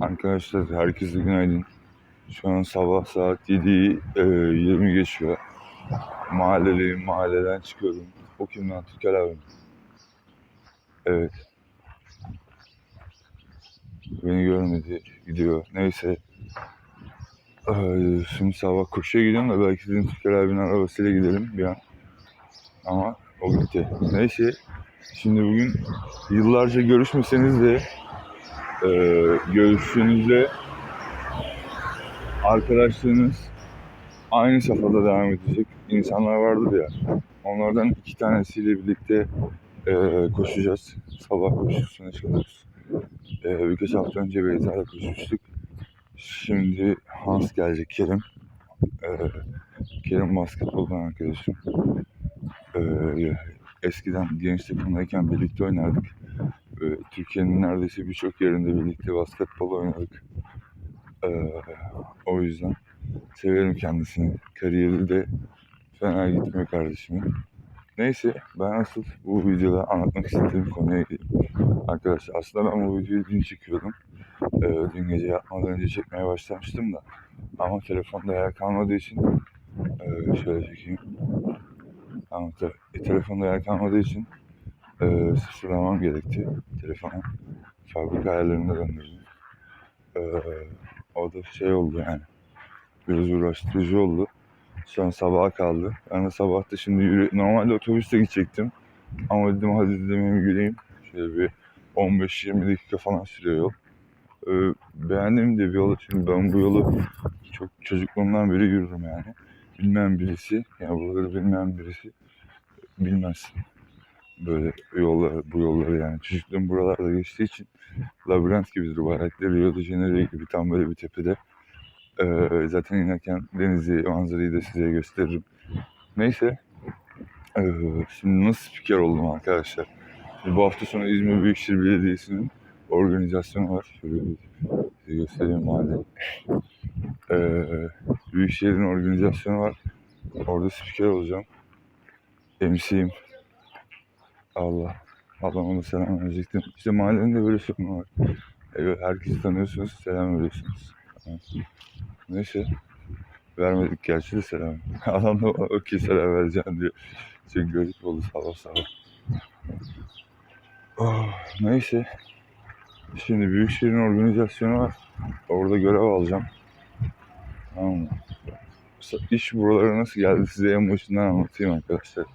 Arkadaşlar herkese günaydın. Şu an sabah saat 7'yi e, 20 geçiyor. Mahalledeyim, mahalleden çıkıyorum. O kim lan? Türker abi. Evet. Beni görmedi, gidiyor. Neyse. Ee, şimdi sabah koşuya gidiyorum da belki dedim Türker abinin arabasıyla gidelim bir an. Ama o gitti. Neyse. Şimdi bugün yıllarca görüşmeseniz de e, görüştüğünüzde arkadaşlarınız aynı safhada devam edecek insanlar vardır ya. Onlardan iki tanesiyle birlikte e, koşacağız. Sabah koşusuna çıkıyoruz. E, birkaç hafta önce Beyza'yla koşmuştuk. Şimdi Hans gelecek Kerim. E, Kerim basketboldan arkadaşım. E, eskiden genç takımdayken birlikte oynardık. E, Türkiye'nin neredeyse birçok yerinde birlikte basketbol oynadık. E, o yüzden severim kendisini. Kariyeri de fena gitmiyor kardeşimin. Neyse ben asıl bu videoda anlatmak istediğim konuya geleyim. Arkadaşlar aslında ben bu videoyu dün çekiyordum. Ee, dün gece yatmadan önce çekmeye başlamıştım da. Ama telefonda yer kalmadığı için e, şöyle çekeyim. Ama te- e, telefonda yer kalmadığı için e, sıfırlamam gerekti telefonu. Fabrika ayarlarına döndürdüm. E, o da şey oldu yani. Biraz uğraştırıcı oldu. Şu an sabaha kaldı. Ben de sabahta şimdi yürü... Normalde otobüste gidecektim. Ama dedim hadi dedim yürüyeyim. Şöyle bir 15-20 dakika falan sürüyor yol. Ee, beğendim de bir yolu. Şimdi ben bu yolu çok çocukluğumdan beri yürürüm yani. Bilmeyen birisi, yani buraları bilmeyen birisi bilmez. Böyle yollar, bu yolları yani. Çocukluğum buralarda geçtiği için labirent gibidir. Bayraklı Rio de Janeiro gibi tam böyle bir tepede. Ee, zaten inerken denizi, manzarayı da size gösteririm. Neyse. Ee, şimdi nasıl spiker oldum arkadaşlar? Şimdi bu hafta sonu İzmir Büyükşehir Belediyesi'nin organizasyonu var. Şöyle size göstereyim mahalle. Ee, Büyükşehir'in organizasyonu var. Orada spiker olacağım. MC'yim. Allah. Allah ona selam verecektim. İşte mahallenin de böyle sorunu var. Evet, herkesi tanıyorsunuz, selam veriyorsunuz. Neyse. Vermedik gerçi de selam. Adam da okey selam vereceğim diyor. Çok garip oldu sabah sabah. Oh, neyse. Şimdi Büyükşehir'in organizasyonu var. Orada görev alacağım. Tamam mı? İş buralara nasıl geldi size en başından anlatayım arkadaşlar.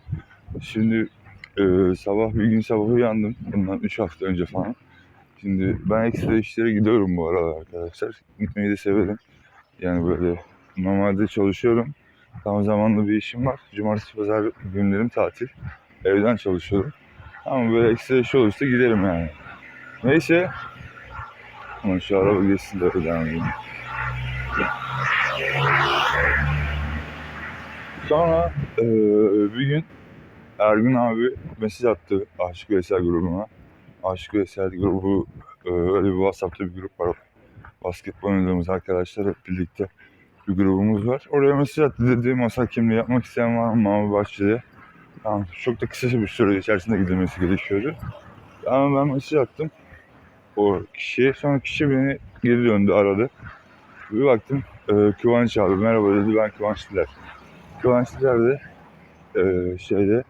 Şimdi e, sabah bir gün sabah uyandım. Bundan 3 hafta önce falan. Şimdi ben ekstra işlere gidiyorum bu aralar arkadaşlar. Gitmeyi de severim. Yani böyle normalde çalışıyorum. Tam zamanlı bir işim var. Cumartesi pazar günlerim tatil. Evden çalışıyorum. Ama böyle ekstra iş olursa giderim yani. Neyse. Ama şu araba geçsin de devam edeyim. Sonra eee, bir gün Ergün abi mesaj attı Aşık Veysel grubuna. Aşık Veysel grubu eee, öyle bir WhatsApp'ta bir grup var. Basketbol oynadığımız arkadaşlar hep birlikte bir grubumuz var. Oraya mesaj attı dedi masa kimliği yapmak isteyen var mı Mavi Bahçe'de? Tamam çok da kısa bir süre içerisinde gidilmesi gerekiyordu. Ama ben mesaj attım o kişiye. Sonra kişi beni geri döndü aradı. Bir baktım e, Kıvanç abi merhaba dedi ben Kıvanç Diler. Kıvanç Diler de e, şeyde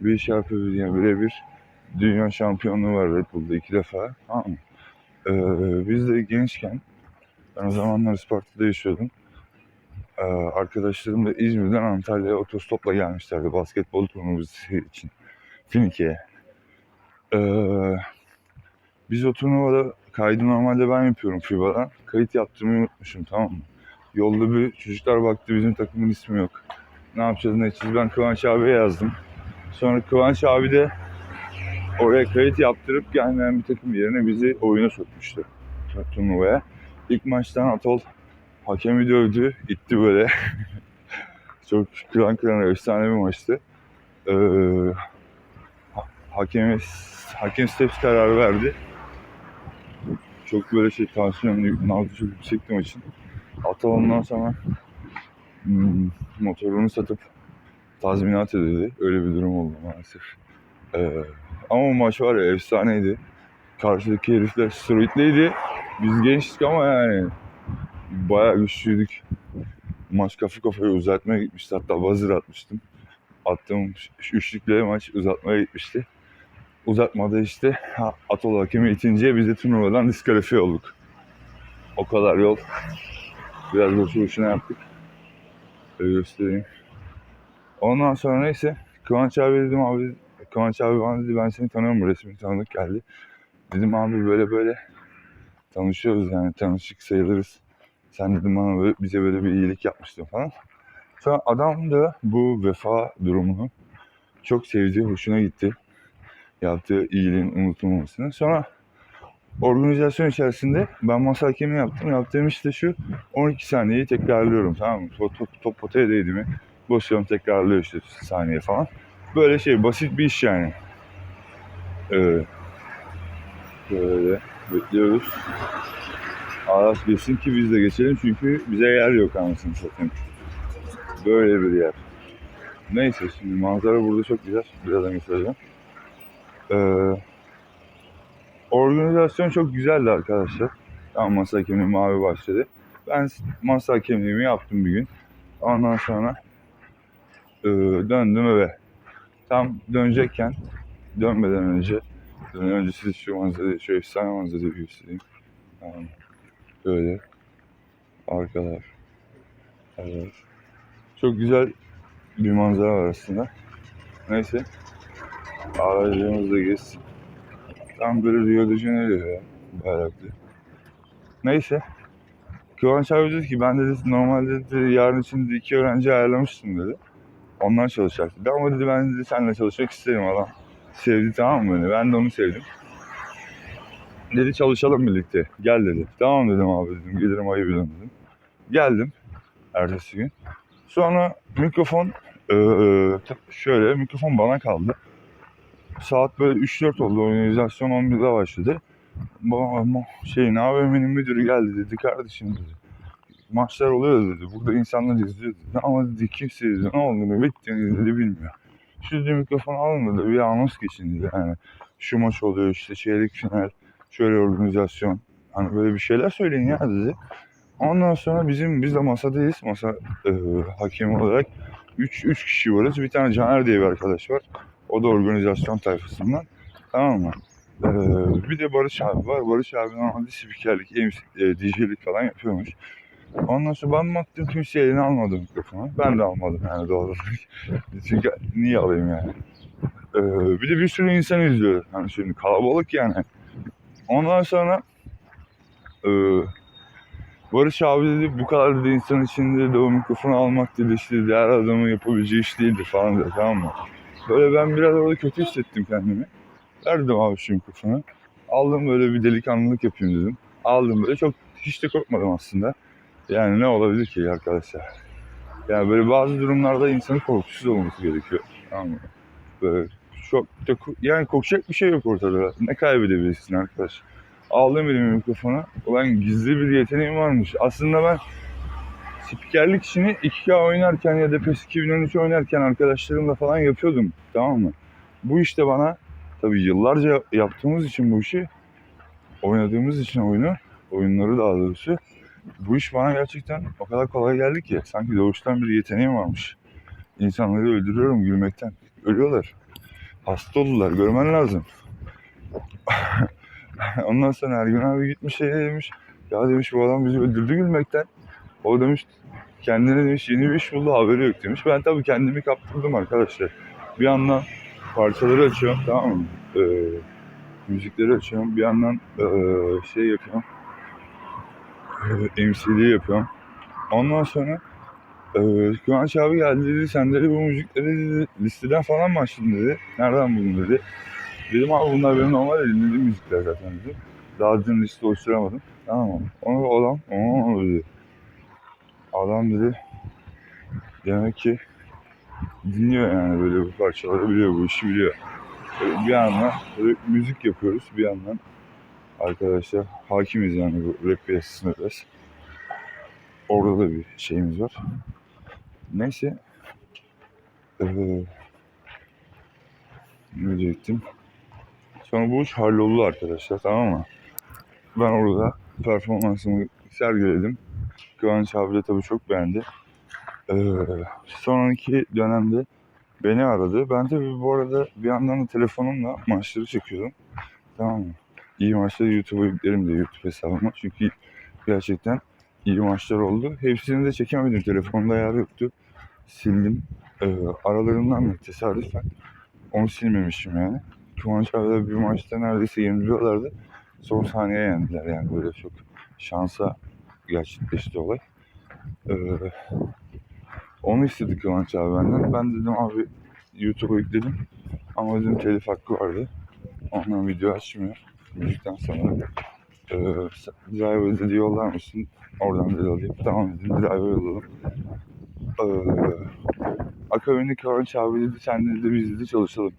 bir yapıyor yani birebir dünya şampiyonluğu var Red Bull'da iki defa. Tamam mı? E, biz de gençken ben o zamanlar Isparta'da yaşıyordum. Ee, arkadaşlarım da İzmir'den Antalya'ya otostopla gelmişlerdi basketbol turnuvası için. Finike'ye. Ee, biz o turnuvada kaydı normalde ben yapıyorum FIBA'dan. Kayıt yaptırmayı unutmuşum tamam mı? Yolda bir çocuklar baktı bizim takımın ismi yok. Ne yapacağız ne edeceğiz ben Kıvanç abiye yazdım. Sonra Kıvanç abi de oraya kayıt yaptırıp gelmeyen bir takım yerine bizi oyuna sokmuştu. Turnuvaya. İlk maçtan Atol Hakemi dövdü, itti böyle. Çok kıran kırana efsane bir maçtı. Ee, ha- hakeme, hakem steps kararı verdi. Çok böyle şey tansiyonlu, nabzı çok yüksekti maçın. Ata ondan sonra hmm, motorunu satıp tazminat ödedi. Öyle bir durum oldu maalesef. Ee, ama o maç var ya efsaneydi. Karşıdaki herifler steroidliydi. Biz gençtik ama yani bayağı güçlüydük. Maç kafa kafaya uzatmaya gitmişti. Hatta buzzer atmıştım. Attığım üçlükle maç uzatmaya gitmişti. Uzatmada işte Atol hakemi itince biz de turnuvadan diskalifiye olduk. O kadar yol. Biraz boşu boşuna yaptık. Öyle göstereyim. Ondan sonra neyse Kıvanç abi dedim abi Kıvanç abi bana dedi ben seni tanıyorum resmi tanıdık geldi. Dedim abi böyle böyle tanışıyoruz yani tanışık sayılırız. Sen dedim bana böyle, bize böyle bir iyilik yapmıştın falan. Sonra adam da bu vefa durumunu çok sevdi, hoşuna gitti. Yaptığı iyiliğin unutulmamasını. Sonra organizasyon içerisinde ben masa hakemi yaptım. Yaptığım işte şu 12 saniyeyi tekrarlıyorum tamam mı? Top, top, top potaya değdi mi? Boşluyorum tekrarlıyor işte saniye falan. Böyle şey basit bir iş yani. Ee, böyle bekliyoruz. Araç geçsin ki biz de geçelim çünkü bize yer yok anasını satayım. Böyle bir yer. Neyse şimdi manzara burada çok güzel. Birazdan göstereceğim. Ee, organizasyon çok güzeldi arkadaşlar. Tam masa hakemi mavi başladı. Ben masa hakemliğimi yaptım bir gün. Ondan sonra e, döndüm eve. Tam dönecekken dönmeden önce dönmeden önce size şu manzarayı, şu efsane manzarayı göstereyim. Tamam. Böyle arkalar. Evet. Çok güzel bir manzara var aslında. Neyse. Aracımız da. Tam böyle Rio de Janeiro ya. Bayraklı. Neyse. Kıvanç abi dedi ki ben dedi normalde dedi, yarın için iki öğrenci ayarlamıştım dedi. Onlar çalışacak dedi. Ama dedi ben dedi seninle çalışmak isterim adam. Sevdi tamam mı beni? Ben de onu sevdim. Dedi çalışalım birlikte. Gel dedi. Tamam dedim abi dedim. Gelirim ayı bilen dedim. Geldim. Ertesi gün. Sonra mikrofon eee, şöyle mikrofon bana kaldı. Saat böyle 3-4 oldu. Organizasyon 11'de başladı. Şey ne AVM'nin müdürü geldi dedi kardeşim dedi. Maçlar oluyor dedi. Burada insanlar izliyor dedi. Ama dedi kimse dedi. Ne olduğunu bittiğini dedi bilmiyor. Şu dedi mikrofon alın dedi. Bir anons geçin dedi. Yani şu maç oluyor işte çeyrek final. Şöyle organizasyon. Hani böyle bir şeyler söyleyin ya dedi. Ondan sonra bizim biz de masadayız. Masa e, hakemi olarak 3 3 kişi varız. Bir tane Caner diye bir arkadaş var. O da organizasyon tayfasından. Tamam mı? Ee, bir de Barış abi var. Barış abi normalde spikerlik, e, DJ'lik falan yapıyormuş. Ondan sonra ben baktım kimse eline almadı mikrofonu. Ben de almadım yani doğal. Çünkü niye alayım yani? Ee, bir de bir sürü insan izliyor. Hani şimdi kalabalık yani. Ondan sonra e, Barış abi dedi bu kadar dedi insan içinde de o mikrofonu almak dedi işte diğer adamın yapabileceği iş değildir falan dedi tamam mı? Böyle ben biraz orada kötü hissettim kendimi. Verdim abi şu mikrofonu. Aldım böyle bir delikanlılık yapayım dedim. Aldım böyle çok hiç de korkmadım aslında. Yani ne olabilir ki arkadaşlar? Yani böyle bazı durumlarda insanın korkusuz olması gerekiyor. Tamam mı? Böyle çok da, yani korkacak bir şey yok ortada. Ne kaybedebilirsin arkadaş? Aldım elime mikrofonu. Ulan gizli bir yeteneğim varmış. Aslında ben spikerlik işini 2K oynarken ya da PES 2013 oynarken arkadaşlarımla falan yapıyordum. Tamam mı? Bu işte bana tabii yıllarca yaptığımız için bu işi oynadığımız için oyunu oyunları daha doğrusu bu iş bana gerçekten o kadar kolay geldi ki sanki doğuştan bir yeteneğim varmış. İnsanları öldürüyorum gülmekten. Ölüyorlar. Hasta oldular. Görmen lazım. Ondan sonra Ergün abi gitmiş şey demiş. Ya demiş bu adam bizi öldürdü gülmekten. O demiş kendine demiş yeni bir iş buldu haberi yok demiş. Ben tabii kendimi kaptırdım arkadaşlar. Bir yandan parçaları açıyorum tamam mı? Ee, müzikleri açıyorum. Bir yandan ee, şey yapıyorum. MCD yapıyorum. Ondan sonra ee, Kıvanç abi geldi dedi sen dedi bu müzikleri dedi, listeden falan mı açtın dedi. Nereden buldun dedi. Dedim abi bunlar benim normal dinlediğim müzikler zaten dedim. Daha dün liste oluşturamadım. Tamam mı? Onu adam, onu dedi. Adam dedi demek ki dinliyor yani böyle bu parçaları biliyor, bu işi biliyor. Böyle bir yandan müzik yapıyoruz, bir yandan arkadaşlar hakimiz yani bu rap piyasasına biraz. Orada da bir şeyimiz var. Neyse. Ee, ne diyecektim? Sonra bu iş halloldu arkadaşlar tamam mı? Ben orada performansımı sergiledim. Kıvanç abi de tabii çok beğendi. Ee, sonraki dönemde beni aradı. Ben tabii bu arada bir yandan da telefonumla maçları çekiyordum. Tamam mı? İyi maçları YouTube'a yüklerim de YouTube hesabıma. Çünkü gerçekten iyi maçlar oldu. Hepsini de çekemedim. Telefonda yer yoktu. Sildim. Ee, aralarından da tesadüfen onu silmemişim yani. Kıvanç abiler bir maçta neredeyse yeniliyorlardı. Son saniye yendiler yani böyle çok şansa gerçekleşti olay. Ee, onu istedi Kıvanç abi benden. Ben dedim abi YouTube'a yükledim. Ama dedim telif hakkı vardı. Ondan video açmıyor. Müzikten sonra. Ee, driver dedi yollar mısın? Oradan dedi alayım. Tamam dedim driver yolladım. Ee, akabinde Kıvanç abi dedi sen dedi biz dedi çalışalım.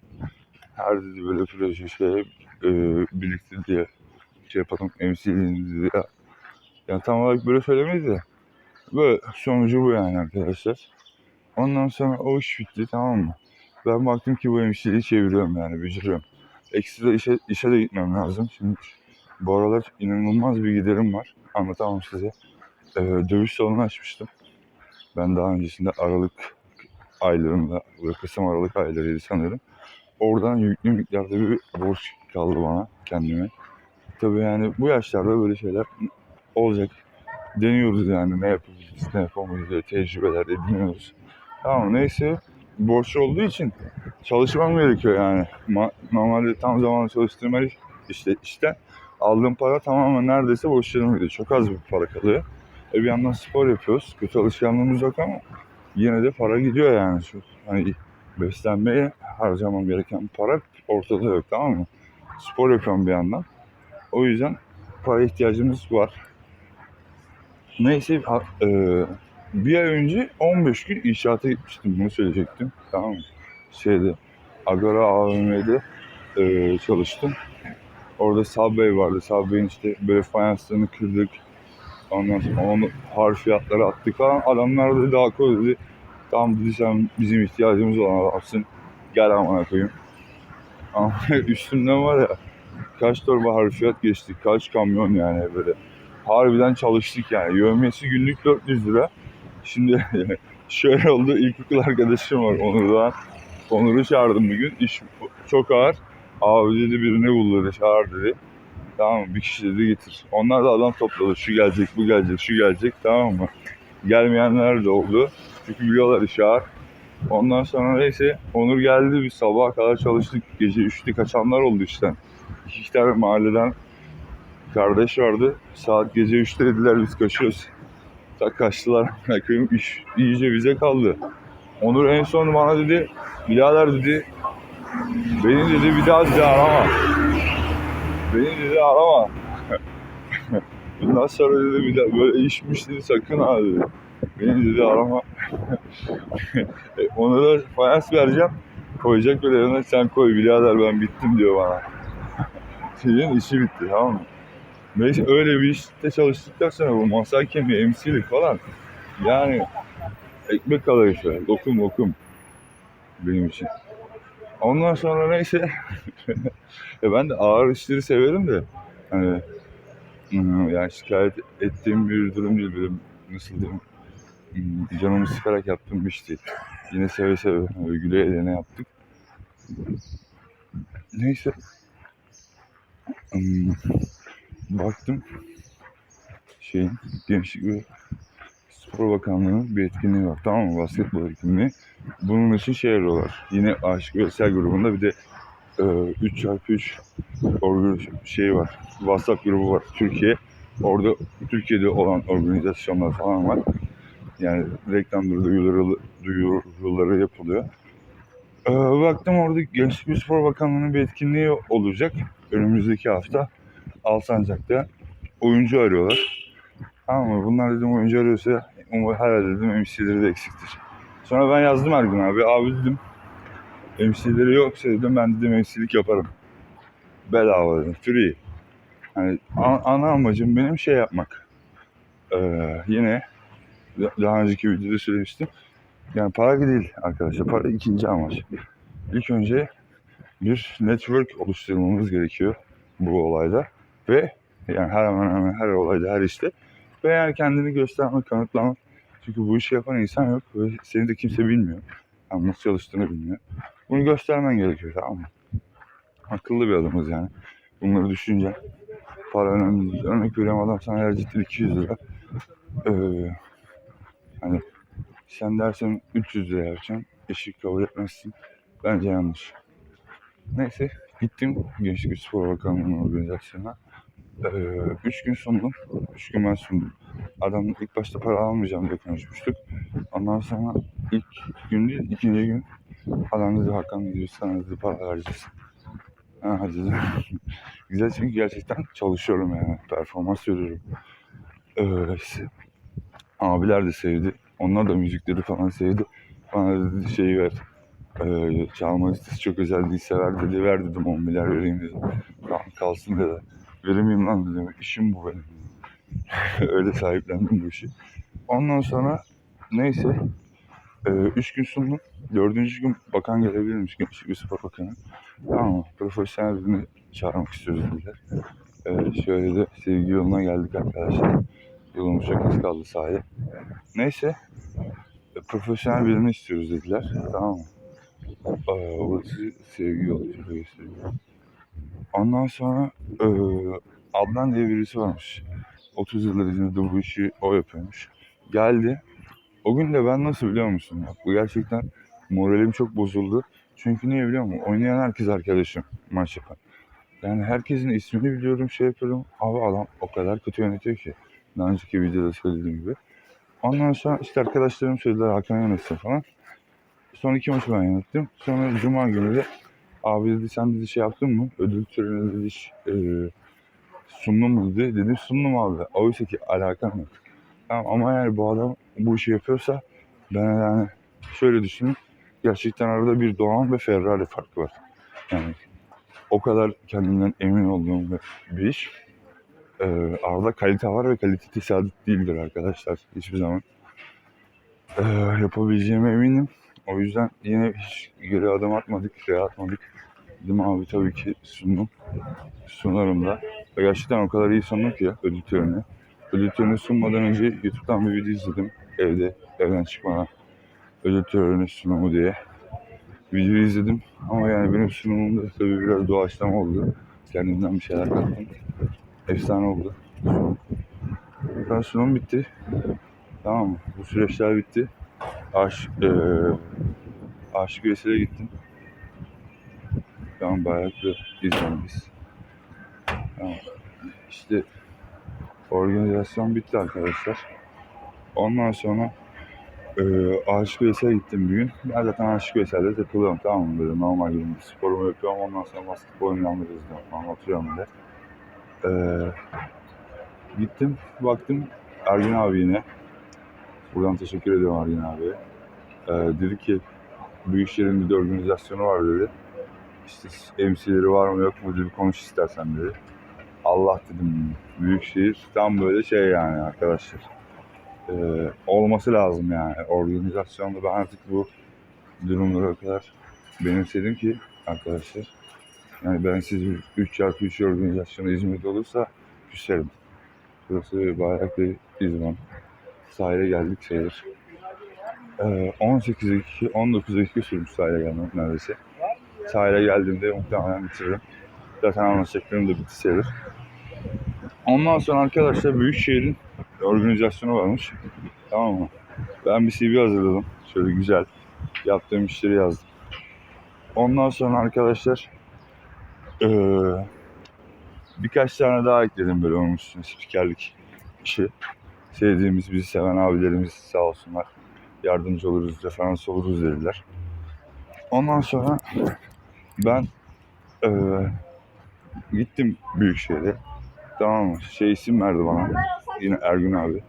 Her dedi böyle proje şey e, birlikte diye şey yapalım MC'liğini dedi ya. Yani tam olarak böyle söylemedi de. Böyle sonucu bu yani arkadaşlar. Ondan sonra o iş bitti tamam mı? Ben baktım ki bu MC'liği çeviriyorum yani beceriyorum. Ekstra işe, işe de gitmem lazım. Şimdi bu aralar inanılmaz bir giderim var. Anlatamam size. Ee, dövüş salonu açmıştım. Ben daha öncesinde Aralık aylarında, Kasım Aralık aylarıydı sanırım. Oradan yüklü miktarda bir borç kaldı bana kendime. Tabii yani bu yaşlarda böyle şeyler olacak. Deniyoruz yani ne yapabiliriz, ne yapamayız tecrübeler ediniyoruz. Tamam neyse borç olduğu için çalışmam gerekiyor yani. Ma- normalde tam zamanlı çalıştığım her işte işte aldığım para tamamen neredeyse borçlarıma gidiyor. Çok az bir para kalıyor. E bir yandan spor yapıyoruz. Kötü alışkanlığımız yok ama yine de para gidiyor yani. Şu, hani beslenmeye harcamam gereken para ortada yok tamam mı? Spor yapıyorum bir yandan. O yüzden para ihtiyacımız var. Neyse e, bir ay önce 15 gün inşaata gitmiştim. Bunu söyleyecektim. Tamam mı? Şeyde Agora AVM'de e, çalıştım. Orada Subway vardı. Subway'in işte böyle fayanslarını kırdık. Ondan sonra onu harfiyatlara attık falan. Adamlar dedi haklı dedi. Tamam dedi sen bizim ihtiyacımız olan adamsın. Gel amına koyayım. Ama üstümden var ya kaç torba harfiyat geçtik. Kaç kamyon yani böyle. Harbiden çalıştık yani. Yövmesi günlük 400 lira. Şimdi şöyle oldu. İlkokul arkadaşım var Onur Doğan. Onur'u çağırdım bugün. İş çok ağır. Abi dedi birini bul dedi. Çağır dedi. Tamam mı? Bir kişi dedi getir. Onlar da adam topladı. Şu gelecek, bu gelecek, şu gelecek. Tamam mı? Gelmeyenler de oldu. Çünkü biliyorlar iş ağır. Ondan sonra neyse Onur geldi. Biz sabaha kadar çalıştık. Gece 3'te kaçanlar oldu işten. İki tane mahalleden kardeş vardı. Saat gece 3'te dediler biz kaçıyoruz. Tak kaçtılar. Bakayım iş iyice bize kaldı. Onur en son bana dedi, birader dedi, beni dedi bir daha dedi arama. Beni dedi arama. Bundan sonra dedi bir daha böyle işmiş dedi sakın ha dedi. Beni dedi arama. E, Onur'a fayans vereceğim. Koyacak böyle yanına sen koy birader ben bittim diyor bana. Şeyin işi bitti tamam mı? Neyse öyle bir işte çalıştıktan sonra bu masa kemiği, MC'lik falan. Yani ekmek işte. Lokum lokum. Benim için. Ondan sonra neyse. e ben de ağır işleri severim de. Hani hmm, yani şikayet ettiğim bir durum değil. Böyle nasıl diyeyim. hmm, Canımı sıkarak yaptığım bir iş değil. Yine seve seve böyle güle eğlene yaptık. Neyse. Baktım şeyin gençlik ve spor bakanlığının bir etkinliği var tamam mı? Basketbol etkinliği. Bunun için şey arıyorlar. Yine Aşık Veysel grubunda bir de e, 3x3 organ şey var WhatsApp grubu var Türkiye. Orada Türkiye'de olan organizasyonlar falan var. Yani reklam duyuruları, duyuruları yapılıyor. E, baktım orada Gençlik ve Spor Bakanlığı'nın bir etkinliği olacak önümüzdeki hafta Alsancak'ta oyuncu arıyorlar. Tamam mı? Bunlar dedim oyuncu arıyorsa umarım herhalde dedim MC'leri de eksiktir. Sonra ben yazdım Ergun abi. Abi dedim MC'leri yoksa dedim ben dedim MC'lik yaparım. Bedava dedim. Free. A- ana amacım benim şey yapmak. Ee, yine daha önceki videoda söylemiştim. Yani para değil arkadaşlar. Para ikinci amaç. İlk önce bir network oluşturmamız gerekiyor bu olayda. Ve Yani her hemen hemen her olayda, her işte. Ve yani kendini göstermek, kanıtlamak. Çünkü bu işi yapan insan yok ve seni de kimse bilmiyor. Yani nasıl çalıştığını bilmiyor. Bunu göstermen gerekiyor tamam mı? Akıllı bir adamız yani. Bunları düşünce para önemli değil. Örnek veriyorum adam sana her ciddi 200 lira. Ee, hani sen dersen 300 lira yapacaksın. Eşik kabul etmezsin. Bence yanlış. Neyse gittim Gençlik Spor Bakanlığı'nın organizasyonuna. Ee, üç gün sundum. Üç gün ben sundum. Adam ilk başta para almayacağım diye konuşmuştuk. Ondan sonra ilk gün değil, ikinci gün adam dedi Hakan dedi sana dedi para vereceğiz. Ha dedim. Güzel çünkü gerçekten çalışıyorum yani. Performans veriyorum. Öyle işte. Abiler de sevdi. Onlar da müzikleri falan sevdi. Bana dedi şeyi ver. Ee, çalma listesi çok özel değilse ver dedi. Ver dedim 10 milyar vereyim dedim. Tamam kalsın dedi. Veremeyeyim lan dedim. İşim bu benim. Öyle sahiplendim bu işi. Ondan sonra neyse. E, üç gün sundum. Dördüncü gün bakan gelebilirmiş. Gençlik ve Spor Bakanı. Tamam mı? Profesyonel birini çağırmak istiyoruz dediler. E, şöyle de sevgi yoluna geldik arkadaşlar. Yolumuz çok az kaldı sahaya. Neyse. E, profesyonel birini istiyoruz dediler. Tamam mı? E, burası sevgi yolu. Şöyle göstereyim. Ondan sonra e, Adnan diye birisi varmış. 30 yıldır İzmir'de bu işi o yapıyormuş. Geldi. O gün de ben nasıl biliyor musun? Bak, bu gerçekten moralim çok bozuldu. Çünkü niye biliyor musun? Oynayan herkes arkadaşım maç yapan. Yani herkesin ismini biliyorum, şey yapıyorum. Abi adam o kadar kötü yönetiyor ki. Daha önceki videoda söylediğim gibi. Ondan sonra işte arkadaşlarım söylediler Hakan yönetsin falan. Son iki maçı ben yönettim. Sonra Cuma günü de abi dedi sen dedi şey yaptın mı? Ödül töreni dedi ş- e, sundun mu dedi. Dedim sundum abi. Oysa ki alakam yok. Tamam, ama yani bu adam bu işi yapıyorsa ben yani şöyle düşünün. Gerçekten arada bir Doğan ve Ferrari farkı var. Yani o kadar kendimden emin olduğum bir iş. Ee, arada kalite var ve kalite tesadüf değildir arkadaşlar hiçbir zaman. Ee, yapabileceğime eminim. O yüzden yine hiç geri adım atmadık, şey atmadık. Dedim abi tabii ki sundum. Sunarım da. Gerçekten o kadar iyi sundum ki ya ödül töreni. Ödül töreni sunmadan önce YouTube'dan bir video izledim. Evde, evden çıkmadan. Ödül töreni sunumu diye. Videoyu izledim ama yani benim sunumumda tabii biraz doğaçlama oldu. Kendimden bir şeyler kattım. Efsane oldu. Sonra sunum bitti. Tamam mı? Bu süreçler bitti. Aşık, eee Aşık Veysel'e gittim. Tamam Bayraklı İzmir'deyiz. Tamam. İşte organizasyon bitti arkadaşlar. Ondan sonra eee Aşık Veysel'e gittim bir gün. Ben zaten Aşık Veysel'de takılıyorum tamam mı? Böyle normal günümde sporumu yapıyorum. Ondan sonra basketbol oynanırız falan oturuyorum. Eee gittim baktım Ergün abi yine. Buradan teşekkür ediyorum Ergün abiye. Eee dedi ki işlerin bir de organizasyonu var dedi. İşte MC'leri var mı yok mu dedi bir konuş istersen dedi. Allah dedim Büyükşehir tam böyle şey yani arkadaşlar. Ee, olması lazım yani. Organizasyonda ben artık bu durumları o kadar benimsedim ki arkadaşlar. Yani ben siz 3x3 organizasyonu İzmir'de olursa küserim. Burası Bayraklı İzmir. Sahile geldik sayılır. Ee, 18 dakika, 19 dakika sürmüş sahile gelmek neredeyse. Sahile geldiğimde muhtemelen bitiririm. Zaten anlatacaklarım da bitti sayılır. Ondan sonra arkadaşlar Büyükşehir'in organizasyonu varmış. Tamam mı? Ben bir CV hazırladım. Şöyle güzel. Yaptığım işleri yazdım. Ondan sonra arkadaşlar eee, birkaç tane daha ekledim böyle onun üstüne spikerlik işi. Sevdiğimiz, bizi seven abilerimiz sağ olsunlar. Yardımcı oluruz, referans oluruz dediler. Ondan sonra ben eee, gittim Büyükşehir'e. Tamam mı? Şey isim verdi bana. Yine Ergün abi.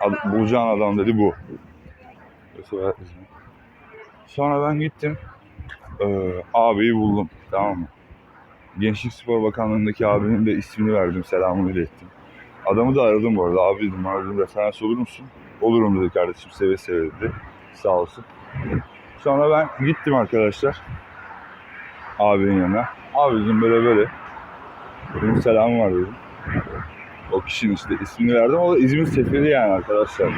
Ad, bulacağın adam dedi bu. Sonra ben gittim. Eee abiyi buldum. Tamam mı? Gençlik Spor Bakanlığı'ndaki abinin de ismini verdim. Selamını ilettim. Adamı da aradım bu arada. Abi dedim dedim referans olur musun? Olurum dedi kardeşim seve seve dedi. Sağ olsun. Sonra ben gittim arkadaşlar. Abinin yanına. Abi dedim böyle böyle. Benim selamım var dedim. o kişinin işte ismini verdim. O da İzmir Seferi yani arkadaşlar.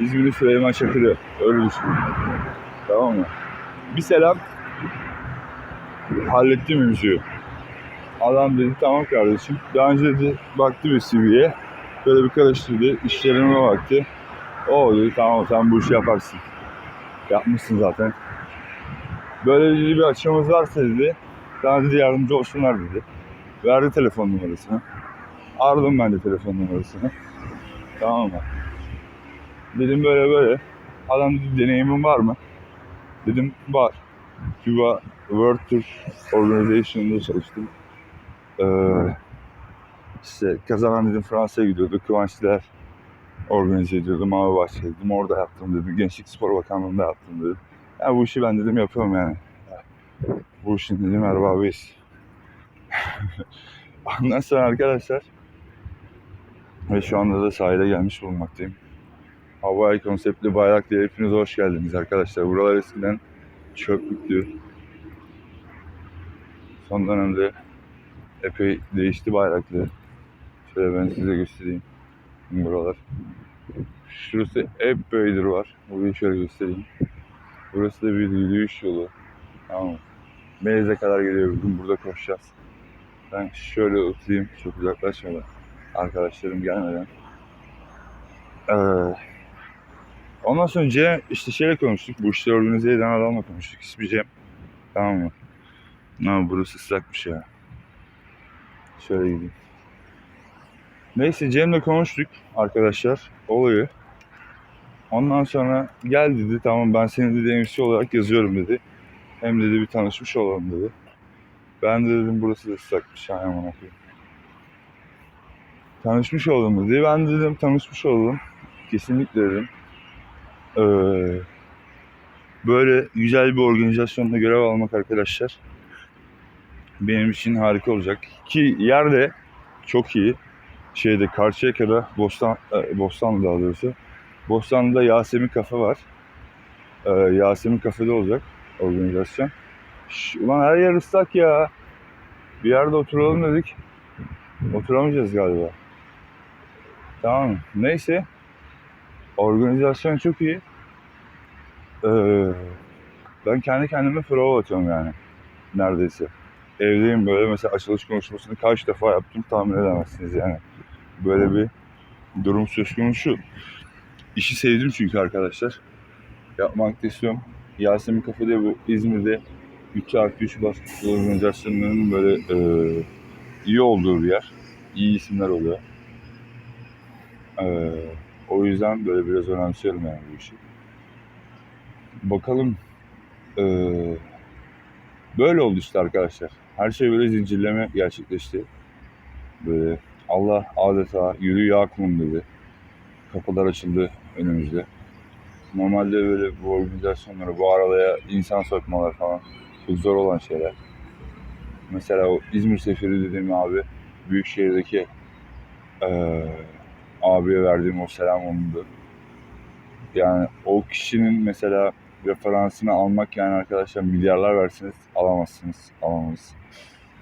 İzmir'in Süleyman Çakır'ı. Öyle düşünün. Tamam mı? Bir selam. Hallettim mevzuyu. Adam dedi tamam kardeşim. Daha önce dedi baktı bir CV'ye. Böyle bir karıştırdı. İşlerime baktı. O dedi tamam sen bu işi yaparsın. Yapmışsın zaten. Böyle dedi, bir açığımız varsa dedi. Daha dedi yardımcı olsunlar dedi. Verdi telefon numarasını. Aradım ben de telefon numarasını. Tamam mı? Dedim böyle böyle. Adam dedi deneyimin var mı? Dedim var. Cuba World Tour Organization'da çalıştım. Ee, işte kazanan dedim Fransa'ya gidiyordu. Kıvançlar organize ediyordu. Mavi Bahçe'ydim. Orada yaptım dedim. Gençlik Spor Bakanlığı'nda yaptım dedim. Ya bu işi ben dedim yapıyorum yani. Bu işin dedim erbabıyız. Ondan sonra arkadaşlar ve şu anda da sahile gelmiş bulunmaktayım. Hawaii konseptli bayrak diye hepiniz hoş geldiniz arkadaşlar. Buralar eskiden çöplüktü. Son dönemde epey değişti bayraklı. Şöyle ben size göstereyim. Buralar. Şurası hep böyledir var. Burayı şöyle göstereyim. Burası da bir yürüyüş yolu. Tamam mı? Melez'e kadar geliyor bugün burada koşacağız. Ben şöyle oturayım çok uzaklaşmadan. Arkadaşlarım gelmeden. Ee, ondan sonra Cem işte şeyle konuştuk. Bu işleri organize eden adamla konuştuk. İsmi Cem. Tamam mı? Ama burası ıslakmış ya. Şöyle gideyim. Neyse Cem'le konuştuk arkadaşlar olayı. Ondan sonra gel dedi tamam ben seni dedi MC olarak yazıyorum dedi. Hem dedi bir tanışmış olalım dedi. Ben de dedim burası da yani amına koyayım. Tanışmış olalım dedi. Ben de dedim tanışmış olalım. Kesinlikle dedim. Ee, böyle güzel bir organizasyonda görev almak arkadaşlar benim için harika olacak. Ki yer de çok iyi. Şeyde Karşıyaka'da Bostan, e, Bostanlı daha doğrusu. Bostanlı'da Yasemin Kafe var. Ee, Yasemin Kafe'de olacak organizasyon. Şş, ulan her yer ıslak ya. Bir yerde oturalım dedik. Oturamayacağız galiba. Tamam. Neyse. Organizasyon çok iyi. Ee, ben kendi kendime prova atıyorum yani. Neredeyse. Evdeyim böyle mesela açılış konuşmasını kaç defa yaptım tahmin edemezsiniz yani. Böyle bir durum söz konusu. İşi sevdim çünkü arkadaşlar. Yapmak istiyorum. Yasemin Kafede bu İzmir'de 3 artı 3 basketbol organizasyonlarının böyle e, iyi olduğu bir yer. İyi isimler oluyor. E, o yüzden böyle biraz önemsiyorum yani bu işi. Bakalım e, böyle oldu işte arkadaşlar. Her şey böyle zincirleme gerçekleşti. Böyle Allah adeta yürü ya kulum dedi. Kapılar açıldı önümüzde. Normalde böyle bu organizasyonlara, bu aralaya insan sokmalar falan çok zor olan şeyler. Mesela o İzmir Seferi dediğim abi büyük şehirdeki eee abiye verdiğim o selam onundu. Yani o kişinin mesela referansını almak yani arkadaşlar milyarlar versiniz alamazsınız, alamayız.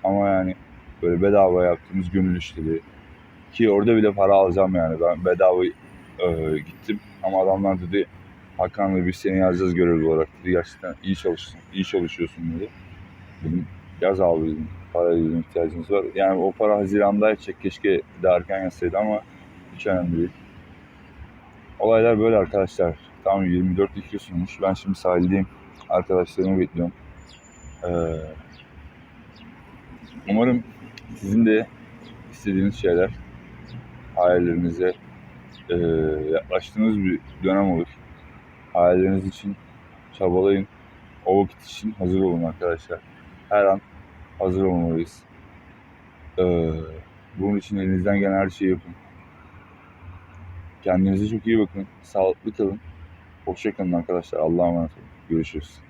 Ama yani böyle bedava yaptığımız gönül işleri ki orada bile para alacağım yani ben bedava e, gittim ama adamlar dedi Hakan dedi biz seni yazacağız görevli olarak dedi gerçekten iyi çalışsın, iyi çalışıyorsun dedi. Dedim yaz abi dedim para dedim ihtiyacımız var. Yani o para Haziran'da edecek keşke daha erken yazsaydı ama hiç önemli değil. Olaylar böyle arkadaşlar. Tam 24 2 sunmuş. Ben şimdi sahildeyim. Arkadaşlarımı bekliyorum. Ee, umarım sizin de istediğiniz şeyler hayallerinize e, yaklaştığınız bir dönem olur. Hayalleriniz için çabalayın. O vakit için hazır olun arkadaşlar. Her an hazır olmalıyız. Ee, bunun için elinizden gelen her şeyi yapın. Kendinize çok iyi bakın. Sağlıklı kalın. Hoşça kalın arkadaşlar. Allah'a emanet olun. Görüşürüz.